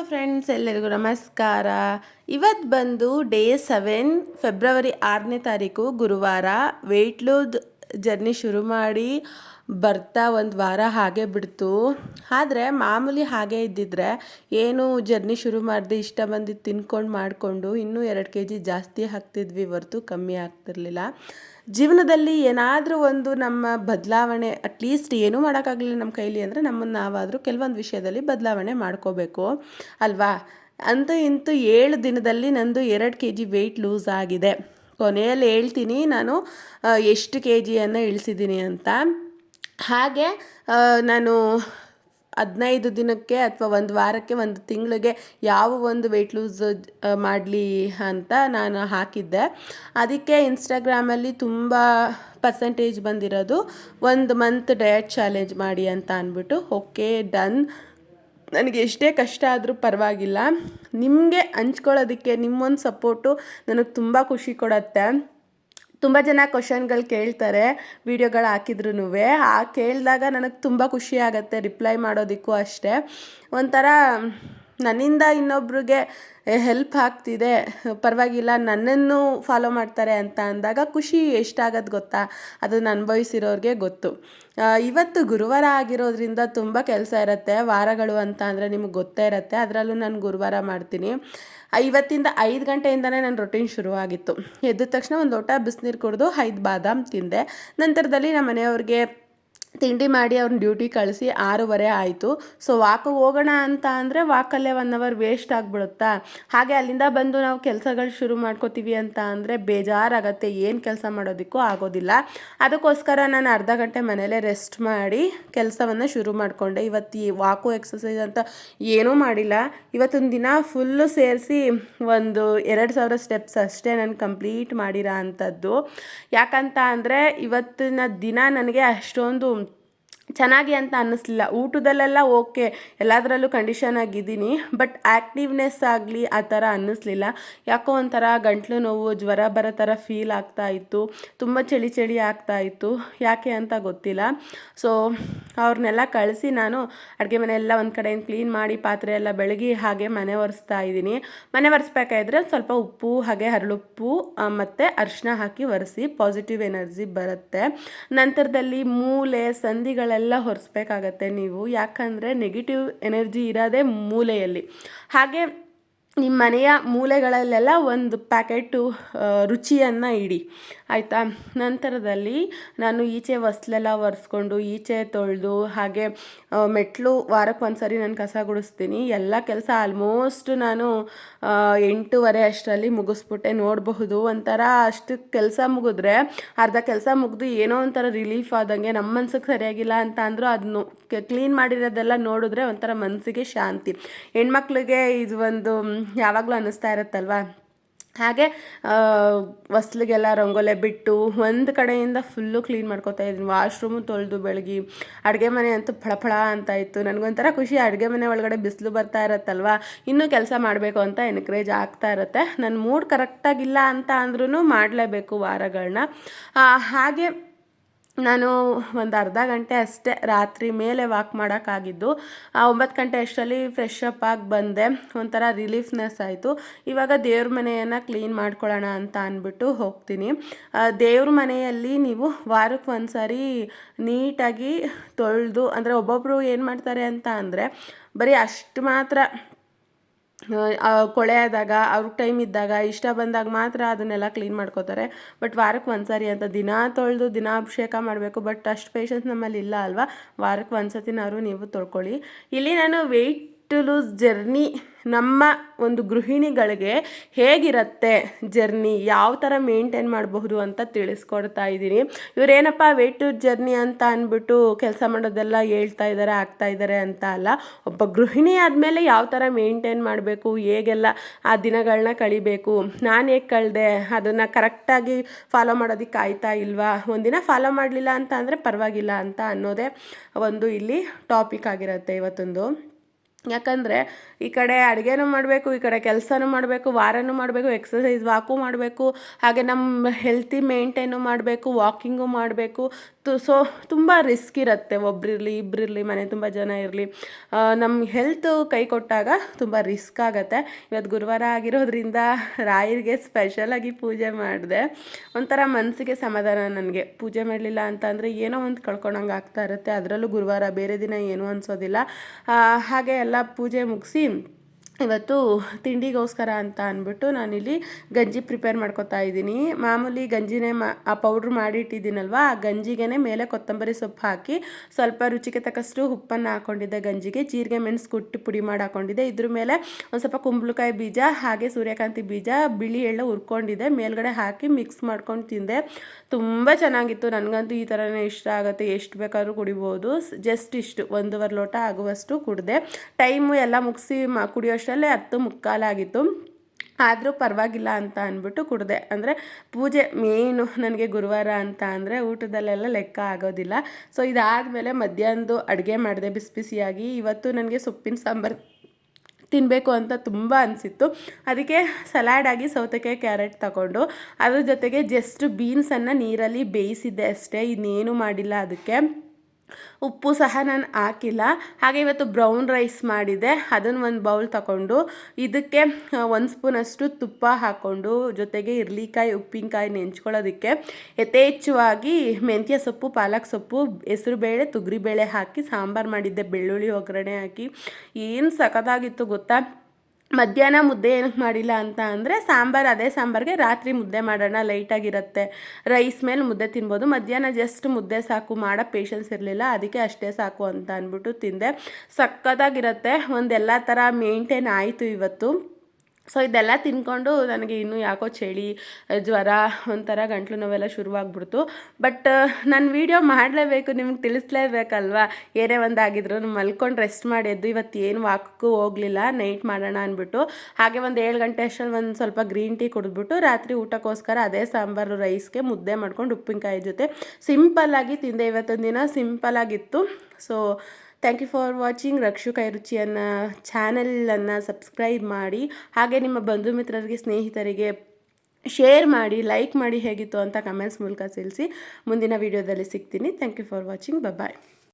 Hello friends ಎಲ್ಲರಿಗೂ ನಮಸ್ಕಾರ. ಇವತ್ತು ಬಂದು ಡೇ ಸೆವೆನ್ ಫೆಬ್ರವರಿ ಆರನೇ ತಾರೀಕು, ಗುರುವಾರ. ವೆಯ್ಟ್ ಲೂಸ್ ಜರ್ನಿ ಶುರು ಮಾಡಿ ಬರ್ತಾ ಒಂದು ವಾರ ಹಾಗೆ ಬಿಡ್ತು. ಆದರೆ ಮಾಮೂಲಿ ಹಾಗೆ ಇದ್ದಿದ್ರೆ ಏನು ಜರ್ನಿ ಶುರು ಮಾಡಿದೆ ಇಷ್ಟ ಬಂದಿದ್ದು ತಿನ್ಕೊಂಡು ಮಾಡಿಕೊಂಡು ಇನ್ನೂ ಎರಡು ಕೆ ಜಿ ಜಾಸ್ತಿ ಹಾಕ್ತಿದ್ವಿ, ಹೊರ್ತು ಕಮ್ಮಿ ಆಗ್ತಿರ್ಲಿಲ್ಲ. ಜೀವನದಲ್ಲಿ ಏನಾದರೂ ಒಂದು ನಮ್ಮ ಬದಲಾವಣೆ ಅಟ್ಲೀಸ್ಟ್ ಏನೂ ಮಾಡೋಕ್ಕಾಗಲಿಲ್ಲ ನಮ್ಮ ಕೈಲಿ ಅಂದರೆ ನಮ್ಮನ್ನು ನಾವಾದರೂ ಕೆಲವೊಂದು ವಿಷಯದಲ್ಲಿ ಬದಲಾವಣೆ ಮಾಡ್ಕೋಬೇಕು. ಅಲ್ವಾ? ಅಂತ ಇಂತೂ ಏಳು ದಿನದಲ್ಲಿ ನಂದು ಎರಡು ಕೆ ಜಿ ವೆಯ್ಟ್ ಲೂಸ್ ಆಗಿದೆ. ಕೊನೆಯಲ್ಲಿ ಹೇಳ್ತೀನಿ ನಾನು ಎಷ್ಟು ಕೆ ಜಿಯನ್ನು ಇಳಿಸಿದ್ದೀನಿ ಅಂತ. ಹಾಗೆ ನಾನು ಹದಿನೈದು ದಿನಕ್ಕೆ ಅಥವಾ ಒಂದು ವಾರಕ್ಕೆ ಒಂದು ತಿಂಗಳಿಗೆ ಯಾವ ಒಂದು ವೆಯ್ಟ್ ಲೂಸ್ ಮಾಡಲಿ ಅಂತ ನಾನು ಹಾಕಿದ್ದೆ. ಅದಕ್ಕೆ ಇನ್ಸ್ಟಾಗ್ರಾಮಲ್ಲಿ ತುಂಬ ಪರ್ಸೆಂಟೇಜ್ ಬಂದಿರೋದು, ಒಂದು ಮಂತ್ ಡಯಟ್ ಚಾಲೆಂಜ್ ಮಾಡಿ ಅಂತ ಅಂದ್ಬಿಟ್ಟು. Okay, done. ನನಗೆ ಎಷ್ಟೇ ಕಷ್ಟ ಆದರೂ ಪರವಾಗಿಲ್ಲ. ನಿಮಗೆ ಹಂಚ್ಕೊಳ್ಳೋದಕ್ಕೆ ನಿಮ್ಮೊಂದು ಸಪೋರ್ಟು ನನಗೆ ತುಂಬ ಖುಷಿ ಕೊಡತ್ತೆ. ತುಂಬ ಜನ ಕ್ವಶನ್ಗಳು ಕೇಳ್ತಾರೆ ವೀಡಿಯೋಗಳು ಹಾಕಿದ್ರು ಆ ಕೇಳಿದಾಗ ನನಗೆ ತುಂಬ ಖುಷಿ ಆಗುತ್ತೆ ರಿಪ್ಲೈ ಮಾಡೋದಕ್ಕೂ ಅಷ್ಟೇ. ಒಂಥರ ನನ್ನಿಂದ ಇನ್ನೊಬ್ರಿಗೆ ಹೆಲ್ಪ್ ಆಗ್ತಿದೆ. ಪರವಾಗಿಲ್ಲ, ನನ್ನನ್ನು ಫಾಲೋ ಮಾಡ್ತಾರೆ ಅಂತ ಅಂದಾಗ ಖುಷಿ ಎಷ್ಟಾಗೋದು ಗೊತ್ತಾ? ಅದನ್ನು ಅನುಭವಿಸಿರೋರಿಗೆ ಗೊತ್ತು. ಇವತ್ತು ಗುರುವಾರ ಆಗಿರೋದ್ರಿಂದ ತುಂಬ ಕೆಲಸ ಇರುತ್ತೆ. ವಾರಗಳು ಅಂತ ಅಂದರೆ ನಿಮಗೆ ಗೊತ್ತೇ ಇರುತ್ತೆ. ಅದರಲ್ಲೂ ನಾನು ಗುರುವಾರ ಮಾಡ್ತೀನಿ. ಇವತ್ತಿಂದ ಐದು ಗಂಟೆಯಿಂದನೇ ನನ್ನ ರೊಟೀನ್ ಶುರುವಾಗಿತ್ತು. ಎದ್ದ ತಕ್ಷಣ ಒಂದು ಲೋಟ ಬಿಸಿನೀರು ಕುಡಿದು, ಐದು ಬಾದಾಮ್ ತಿಂದೆ. ನಂತರದಲ್ಲಿ ನಮ್ಮ ಮನೆಯವ್ರಿಗೆ ತಿಂಡಿ ಮಾಡಿ ಅವ್ರನ್ನ ಡ್ಯೂಟಿ ಕಳಿಸಿ ಆರೂವರೆ ಆಯಿತು. ಸೊ ವಾಕಿಗೆ ಹೋಗೋಣ ಅಂತ ಅಂದರೆ ವಾಕಲ್ಲೇ ಒನ್ ಅವರ್ ವೇಸ್ಟ್ ಆಗಿಬಿಡುತ್ತಾ? ಹಾಗೆ ಅಲ್ಲಿಂದ ಬಂದು ನಾವು ಕೆಲಸಗಳು ಶುರು ಮಾಡ್ಕೋತೀವಿ ಅಂತ ಅಂದರೆ ಬೇಜಾರಾಗತ್ತೆ. ಏನು ಕೆಲಸ ಮಾಡೋದಕ್ಕೂ ಆಗೋದಿಲ್ಲ. ಅದಕ್ಕೋಸ್ಕರ ನಾನು ಅರ್ಧ ಗಂಟೆ ಮನೇಲೇ ರೆಸ್ಟ್ ಮಾಡಿ ಕೆಲಸವನ್ನು ಶುರು ಮಾಡಿಕೊಂಡೆ. ಇವತ್ತು ಈ ವಾಕು ಎಕ್ಸಸೈಸ್ ಅಂತ ಏನೂ ಮಾಡಿಲ್ಲ. ಇವತ್ತೊಂದು ದಿನ ಫುಲ್ಲು ಸೇರಿಸಿ ಒಂದು ಎರಡು ಸಾವಿರ ಸ್ಟೆಪ್ಸ್ ಅಷ್ಟೇ ನಾನು ಕಂಪ್ಲೀಟ್ ಮಾಡಿರೋ ಅಂಥದ್ದು ಯಾಕಂತ ಅಂದರೆ ಇವತ್ತಿನ ದಿನ ನನಗೆ ಅಷ್ಟೊಂದು ಚೆನ್ನಾಗಿ ಅಂತ ಅನ್ನಿಸ್ಲಿಲ್ಲ. ಊಟದಲ್ಲೆಲ್ಲ ಓಕೆ ಎಲ್ಲದರಲ್ಲೂ ಕಂಡೀಷನ್ ಆಗಿದ್ದೀನಿ ಬಟ್ ಆ್ಯಕ್ಟಿವ್ನೆಸ್ ಆಗಲಿ ಆ ಥರ ಅನ್ನಿಸ್ಲಿಲ್ಲ. ಯಾಕೋ ಒಂಥರ ಗಂಟ್ಲು ನೋವು, ಜ್ವರ ಬರೋ ಥರ ಫೀಲ್ ಆಗ್ತಾ ಇತ್ತು, ತುಂಬ ಚಳಿ ಚಳಿ ಆಗ್ತಾ ಇತ್ತು. ಯಾಕೆ ಅಂತ ಗೊತ್ತಿಲ್ಲ. ಸೊ ಅವ್ರನ್ನೆಲ್ಲ ಕಳಿಸಿ ನಾನು ಅಡುಗೆ ಮನೆಯೆಲ್ಲ ಒಂದು ಕಡೆಯಿಂದ ಕ್ಲೀನ್ ಮಾಡಿ ಪಾತ್ರೆ ಎಲ್ಲ ಬೆಳಗಿ ಹಾಗೆ ಮನೆ ಒರೆಸ್ತಾ ಇದ್ದೀನಿ. ಮನೆ ಒರೆಸ್ಬೇಕಾದ್ರೆ ಸ್ವಲ್ಪ ಉಪ್ಪು, ಹಾಗೆ ಹರಳುಪ್ಪು ಮತ್ತು ಅರಿಶಿನ ಹಾಕಿ ಒರೆಸಿ ಪಾಸಿಟಿವ್ ಎನರ್ಜಿ ಬರುತ್ತೆ. ನಂತರದಲ್ಲಿ ಮೂಲೆ ಸಂಧಿಗಳೆಲ್ಲ ಹೊರಿಸ್ಬೇಕಾಗತ್ತೆ ನೀವು. ಯಾಕಂದರೆ ನೆಗೆಟಿವ್ ಎನರ್ಜಿ ಇರೋದೇ ಮೂಲೆಯಲ್ಲಿ. ಹಾಗೆ ನಿಮ್ಮ ಮನೆಯ ಮೂಲೆಗಳಲ್ಲೆಲ್ಲ ಒಂದು ಪ್ಯಾಕೆಟು ರುಚಿಯನ್ನು ಇಡಿ. ಆಯಿತಾ? ನಂತರದಲ್ಲಿ ನಾನು ಈಚೆ ಹೊಸ್ಲೆಲ್ಲ ಒರೆಸ್ಕೊಂಡು, ಈಚೆ ತೊಳೆದು, ಹಾಗೆ ಮೆಟ್ಲು ವಾರಕ್ಕೆ ಒಂದು ಸರಿ ನಾನು ಕಸ ಗುಡಿಸ್ತೀನಿ. ಎಲ್ಲ ಕೆಲಸ ಆಲ್ಮೋಸ್ಟ್ ನಾನು ಎಂಟೂವರೆ ಅಷ್ಟರಲ್ಲಿ ಮುಗಿಸ್ಬಿಟ್ಟೆ. ನೋಡಬಹುದು, ಒಂಥರ ಅಷ್ಟು ಕೆಲಸ ಮುಗಿದ್ರೆ, ಅರ್ಧ ಕೆಲಸ ಮುಗಿದು ಏನೋ ಒಂಥರ ರಿಲೀಫ್ ಆದಂಗೆ ನಮ್ಮ ಮನ್ಸಿಗೆ ಸರಿಯಾಗಿಲ್ಲ ಅಂತ ಅಂದರೂ ಅದನ್ನು ಕ್ಲೀನ್ ಮಾಡಿರೋದೆಲ್ಲ ನೋಡಿದ್ರೆ ಒಂಥರ ಮನಸ್ಸಿಗೆ ಶಾಂತಿ. ಹೆಣ್ಮಕ್ಳಿಗೆ ಇದು ಒಂದು ಯಾವಾಗಲೂ ಅನ್ನಿಸ್ತಾ ಇರುತ್ತಲ್ವಾ? ಹಾಗೆ ಹೊಸ್ಲಿಗೆಲ್ಲ ರಂಗೋಲೆ ಬಿಟ್ಟು ಒಂದು ಕಡೆಯಿಂದ ಫುಲ್ಲು ಕ್ಲೀನ್ ಮಾಡ್ಕೊತಾ ಇದ್ದೀನಿ. ವಾಶ್ರೂಮು ತೊಳೆದು ಬೆಳಗ್ಗೆ ಅಡುಗೆ ಮನೆ ಅಂತೂ ಫಳಫಳ ಅಂತ ಇತ್ತು. ನನಗೊಂಥರ ಖುಷಿ ಅಡುಗೆ ಮನೆ ಒಳಗಡೆ ಬಿಸಿಲು ಬರ್ತಾ ಇರತ್ತಲ್ವ? ಇನ್ನೂ ಕೆಲಸ ಮಾಡಬೇಕು ಅಂತ ಎನ್ಕರೇಜ್ ಆಗ್ತಾ ಇರುತ್ತೆ. ನನ್ನ ಮೂಡ್ ಕರೆಕ್ಟಾಗಿಲ್ಲ ಅಂತ ಅಂದ್ರೂ ಮಾಡಲೇಬೇಕು ವಾರಗಳನ್ನ ಹಾಗೆ ನಾನು ಒಂದು ಅರ್ಧ ಗಂಟೆ ಅಷ್ಟೇ ರಾತ್ರಿ ಮೇಲೆ ವಾಕ್ ಮಾಡೋಕ್ಕಾಗಿದ್ದು ಒಂಬತ್ತು ಗಂಟೆ ಅಷ್ಟರಲ್ಲಿ ಫ್ರೆಶ್ ಅಪ್ ಆಗಿ ಬಂದೆ. ಒಂಥರ ರಿಲೀಫ್ನೆಸ್ ಆಯಿತು. ಇವಾಗ ದೇವ್ರ ಮನೆಯನ್ನು ಕ್ಲೀನ್ ಮಾಡ್ಕೊಳ್ಳೋಣ ಅಂತ ಅಂದ್ಬಿಟ್ಟು ಹೋಗ್ತೀನಿ. ದೇವ್ರ ಮನೆಯಲ್ಲಿ ನೀವು ವಾರಕ್ಕೆ ಒಂದು ಸಾರಿ ನೀಟಾಗಿ ತೊಳೆದು, ಅಂದರೆ ಒಬ್ಬೊಬ್ಬರು ಏನು ಮಾಡ್ತಾರೆ ಅಂತ ಅಂದರೆ ಬರೀ ಅಷ್ಟು ಮಾತ್ರ ಕೊಳೆ ಆದಾಗ ಅವ್ರಿಗೆ ಟೈಮ್ ಇದ್ದಾಗ, ಇಷ್ಟ ಬಂದಾಗ ಮಾತ್ರ ಅದನ್ನೆಲ್ಲ ಕ್ಲೀನ್ ಮಾಡ್ಕೋತಾರೆ. ಬಟ್ ವಾರಕ್ಕೆ ಒಂದು ಅಂತ ದಿನ ತೊಳೆದು, ದಿನ ಅಭಿಷೇಕ ಮಾಡಬೇಕು. ಬಟ್ ಅಷ್ಟು ಪೇಷನ್ಸ್ ನಮ್ಮಲ್ಲಿ ಇಲ್ಲ ಅಲ್ವಾ? ವಾರಕ್ಕೆ ಒಂದು ಸತಿನಾದ್ರು ನೀವು ತೊಳ್ಕೊಳ್ಳಿ. ಇಲ್ಲಿ ನಾನು ವೆಯ್ಟ್ ಲೂಸ್ ಜರ್ನಿ ನಮ್ಮ ಒಂದು ಗೃಹಿಣಿಗಳಿಗೆ ಹೇಗಿರುತ್ತೆ ಜರ್ನಿ? ಯಾವ ಥರ ಮೇಂಟೈನ್ ಮಾಡಬಹುದು ಅಂತ ತಿಳಿಸ್ಕೊಡ್ತಾ ಇದ್ದೀನಿ. ಇವರೇನಪ್ಪ ವೆಯ್ಟ್ ಜರ್ನಿ ಅಂತ ಅಂದ್ಬಿಟ್ಟು ಕೆಲಸ ಮಾಡೋದೆಲ್ಲ ಹೇಳ್ತಾ ಇದ್ದಾರೆ ಆಗ್ತಾ ಇದ್ದಾರೆ ಅಂತ ಅಲ್ಲ. ಒಬ್ಬ ಗೃಹಿಣಿ ಆದಮೇಲೆ ಯಾವ ಥರ ಮೇಂಟೈನ್ ಮಾಡಬೇಕು? ಹೇಗೆಲ್ಲ ಆ ದಿನಗಳನ್ನ ಕಳಿಬೇಕು? ನಾನು ಹೇಗೆ ಕಳೆದೆ? ಅದನ್ನು ಕರೆಕ್ಟಾಗಿ ಫಾಲೋ ಮಾಡೋದಕ್ಕೆ ಆಯ್ತಾ ಇಲ್ವಾ? ಒಂದಿನ ಫಾಲೋ ಮಾಡಲಿಲ್ಲ ಅಂತ ಅಂದರೆ ಪರವಾಗಿಲ್ಲ ಅಂತ ಅನ್ನೋದೇ ಒಂದು ಇಲ್ಲಿ ಟಾಪಿಕ್ ಆಗಿರುತ್ತೆ ಇವತ್ತೊಂದು. ಯಾಕಂದರೆ ಈ ಕಡೆ ಅಡುಗೆನೂ ಮಾಡಬೇಕು, ಈ ಕಡೆ ಕೆಲಸನೂ ಮಾಡಬೇಕು, ವಾರನೂ ಮಾಡಬೇಕು ಎಕ್ಸಸೈಸ್ ವಾಕು ಮಾಡಬೇಕು, ಹಾಗೆ ನಮ್ಮ ಹೆಲ್ತಿ ಮೇಂಟೈನು ಮಾಡಬೇಕು ವಾಕಿಂಗು ಮಾಡಬೇಕು. ತು ಸೊ ತುಂಬ ರಿಸ್ಕ್ ಇರುತ್ತೆ ಒಬ್ಬರಿರಲಿ ಇಬ್ಬರಿರಲಿ ಮನೆ ತುಂಬ ಜನ ಇರಲಿ. ನಮ್ಮ ಹೆಲ್ತ್ ಕೈ ಕೊಟ್ಟಾಗ ತುಂಬ ರಿಸ್ಕ್ ಆಗುತ್ತೆ. ಇವತ್ತು ಗುರುವಾರ ಆಗಿರೋದ್ರಿಂದ ರಾಯರಿಗೆ ಸ್ಪೆಷಲಾಗಿ ಪೂಜೆ ಮಾಡಿದೆ. ಒಂಥರ ಮನಸ್ಸಿಗೆ ಸಮಾಧಾನ ನನಗೆ. ಪೂಜೆ ಮಾಡಲಿಲ್ಲ ಅಂತ ಏನೋ ಒಂದು ಕಳ್ಕೊಂಡಂಗೆ ಆಗ್ತಾ ಇರುತ್ತೆ. ಅದರಲ್ಲೂ ಗುರುವಾರ ಬೇರೆ ದಿನ ಏನೂ ಅನಿಸೋದಿಲ್ಲ. ಹಾಗೆ ಪೂಜೆ ಮುಗಿಸಿ ಇವತ್ತು ತಿಂಡಿಗೋಸ್ಕರ ಅಂತ ಅಂದ್ಬಿಟ್ಟು ನಾನಿಲ್ಲಿ ಗಂಜಿ ಪ್ರಿಪೇರ್ ಮಾಡ್ಕೊತಾ ಇದ್ದೀನಿ. ಮಾಮೂಲಿ ಗಂಜಿನೇ ಮಾ, ಆ ಪೌಡ್ರ್ ಮಾಡಿಟ್ಟಿದ್ದೀನಲ್ವಾ ಆ ಗಂಜಿಗೆ ಮೇಲೆ ಕೊತ್ತಂಬರಿ ಸೊಪ್ಪು ಹಾಕಿ ಸ್ವಲ್ಪ ರುಚಿಗೆ ತಕ್ಕಷ್ಟು ಉಪ್ಪನ್ನು ಹಾಕ್ಕೊಂಡಿದ್ದೆ ಗಂಜಿಗೆ, ಜೀರಿಗೆ, ಮೆಣಸು ಕುಟ್ಟಿ ಪುಡಿ ಮಾಡಿ ಹಾಕ್ಕೊಂಡಿದ್ದೆ ಇದ್ರ ಮೇಲೆ ಒಂದು ಸ್ವಲ್ಪ ಕುಂಬಳಕಾಯಿ ಬೀಜ, ಹಾಗೆ ಸೂರ್ಯಕಾಂತಿ ಬೀಜ, ಬಿಳಿ ಎಳ್ಳು ಹುರ್ಕೊಂಡಿದ್ದೆ. ಮೇಲ್ಗಡೆ ಹಾಕಿ ಮಿಕ್ಸ್ ಮಾಡ್ಕೊಂಡು ತಿಂದೆ. ತುಂಬ ಚೆನ್ನಾಗಿತ್ತು. ನನಗಂತೂ ಈ ಥರನೇ ಇಷ್ಟ ಆಗುತ್ತೆ. ಎಷ್ಟು ಬೇಕಾದ್ರೂ ಕುಡಿಬೋದು. ಜಸ್ಟ್ ಇಷ್ಟು. ಒಂದೂವರೆ ಲೋಟ ಆಗುವಷ್ಟು ಕುಡಿದೆ. ಟೈಮು ಎಲ್ಲ ಮುಗಿಸಿ ಮಾ ಕುಡಿಯೋಷ್ಟು ಅಷ್ಟರಲ್ಲೇ ಹತ್ತು ಮುಕ್ಕಾಲಾಗಿತ್ತು. ಆದರೂ ಪರವಾಗಿಲ್ಲ ಅಂತ ಅಂದ್ಬಿಟ್ಟು ಕುಡಿದೆ. ಅಂದರೆ ಪೂಜೆ ಮೇಯ್ನು ನನಗೆ ಗುರುವಾರ ಅಂತ ಅಂದರೆ ಊಟದಲ್ಲೆಲ್ಲ ಲೆಕ್ಕ ಆಗೋದಿಲ್ಲ. ಸೊ ಇದಾದಮೇಲೆ ಮಧ್ಯಾಹ್ನದ್ದು ಅಡುಗೆ ಮಾಡಿದೆ ಬಿಸಿ ಬಿಸಿಯಾಗಿ ಇವತ್ತು ನನಗೆ ಸೊಪ್ಪಿನ ಸಾಂಬಾರು ತಿನ್ನಬೇಕು ಅಂತ ತುಂಬ ಅನಿಸಿತ್ತು. ಅದಕ್ಕೆ ಸಲಾಡಾಗಿ ಸೌತೆಕಾಯಿ ಕ್ಯಾರೆಟ್ ತಗೊಂಡು, ಅದ್ರ ಜೊತೆಗೆ ಜಸ್ಟ್ ಬೀನ್ಸನ್ನು ನೀರಲ್ಲಿ ಬೇಯಿಸಿದ್ದೆ ಅಷ್ಟೇ. ಇನ್ನೇನು ಮಾಡಿಲ್ಲ ಅದಕ್ಕೆ. ಉಪ್ಪು ಸಹ ನಾನು ಹಾಕಿಲ್ಲ. ಹಾಗೆ ಇವತ್ತು ಬ್ರೌನ್ ರೈಸ್ ಮಾಡಿದೆ. ಅದನ್ನು ಒಂದು ಬೌಲ್ ತಗೊಂಡು ಇದಕ್ಕೆ ಒಂದು ಸ್ಪೂನಷ್ಟು ತುಪ್ಪ ಹಾಕ್ಕೊಂಡು ಜೊತೆಗೆ ಇರ್ಲಿಕಾಯಿ, ಉಪ್ಪಿನಕಾಯಿ ನೆಂಚ್ಕೊಳ್ಳೋದಕ್ಕೆ ಯಥೇಚ್ಛವಾಗಿ ಮೆಂತ್ಯ ಸೊಪ್ಪು, ಪಾಲಕ್ ಸೊಪ್ಪು ಹೆಸರುಬೇಳೆ ತೊಗರಿಬೇಳೆ ಹಾಕಿ ಸಾಂಬಾರು ಮಾಡಿದ್ದೆ, ಬೆಳ್ಳುಳ್ಳಿ ಒಗ್ಗರಣೆ ಹಾಕಿ. ಏನು ಸಖತ್ತಾಗಿತ್ತು ಗೊತ್ತಾ? ಮಧ್ಯಾಹ್ನ ಮುದ್ದೆ ಏನಕ್ಕೆ ಮಾಡಿಲ್ಲ ಅಂತ ಅಂದರೆ ಸಾಂಬಾರು, ಅದೇ ಸಾಂಬಾರಿಗೆ ರಾತ್ರಿ ಮುದ್ದೆ ಮಾಡೋಣ, ಲೈಟಾಗಿರುತ್ತೆ. ರೈಸ್ ಮೇಲೆ ಮುದ್ದೆ ತಿನ್ಬೋದು. ಮಧ್ಯಾಹ್ನ ಜಸ್ಟ್ ಮುದ್ದೆ ಸಾಕು, ಮಾಡೋ ಪೇಷನ್ಸ್ ಇರಲಿಲ್ಲ, ಅದಕ್ಕೆ ಅಷ್ಟೇ ಸಾಕು ಅಂತ ಅಂದ್ಬಿಟ್ಟು ತಿಂದೆ. ಸಕ್ಕತ್ತಾಗಿರುತ್ತೆ ಒಂದೆಲ್ಲ ಥರ ಮೇಂಟೈನ್ ಆಯಿತು ಇವತ್ತು. ಸೊ ಇದೆಲ್ಲ ತಿನ್ಕೊಂಡು ನನಗೆ ಇನ್ನೂ ಯಾಕೋ ಚಳಿ, ಜ್ವರ ಒಂಥರ ಗಂಟ್ಲು ನೋವೆಲ್ಲ ಶುರುವಾಗ್ಬಿಡ್ತು. ಬಟ್ ನಾನು ವೀಡಿಯೋ ಮಾಡಲೇಬೇಕು, ನಿಮ್ಗೆ ತಿಳಿಸ್ಲೇಬೇಕಲ್ವಾ? ಏನೇ ಒಂದಾಗಿದ್ರು ಮಲ್ಕೊಂಡು ರೆಸ್ಟ್ ಮಾಡಿದ್ದು ಇವತ್ತು ಏನು ವಾಕಕ್ಕೂ ಹೋಗಲಿಲ್ಲ ನೈಟ್ ಮಾಡೋಣ ಅಂದ್ಬಿಟ್ಟು. ಹಾಗೆ ಒಂದು ಏಳು ಗಂಟೆ ಅಷ್ಟರಲ್ಲಿ ಒಂದು ಸ್ವಲ್ಪ ಗ್ರೀನ್ ಟೀ ಕುಡಿದ್ಬಿಟ್ಟು, ರಾತ್ರಿ ಊಟಕ್ಕೋಸ್ಕರ ಅದೇ ಸಾಂಬಾರು ರೈಸ್ಗೆ ಮುದ್ದೆ ಮಾಡ್ಕೊಂಡು ಉಪ್ಪಿನಕಾಯಿ ಜೊತೆ. ಸಿಂಪಲ್ಲಾಗಿ ತಿಂದೆ, ಇವತ್ತೊಂದು ದಿನ ಸಿಂಪಲ್ಲಾಗಿತ್ತು so thank you for watching Rakshu ಕೈ ಚಾನಲನ್ನು ಚಾನೆಲನ್ನು ಸಬ್ಸ್ಕ್ರೈಬ್ ಮಾಡಿ. ಹಾಗೆ ನಿಮ್ಮ ಬಂಧು ಮಿತ್ರರಿಗೆ, ಸ್ನೇಹಿತರಿಗೆ ಶೇರ್ ಮಾಡಿ ಲೈಕ್ ಮಾಡಿ ಹೇಗಿತ್ತು ಅಂತ ಕಮೆಂಟ್ಸ್ ಮೂಲಕ ತಿಳಿಸಿ. ಮುಂದಿನ ವೀಡಿಯೋದಲ್ಲಿ ಸಿಗ್ತೀನಿ. Thank you for watching bye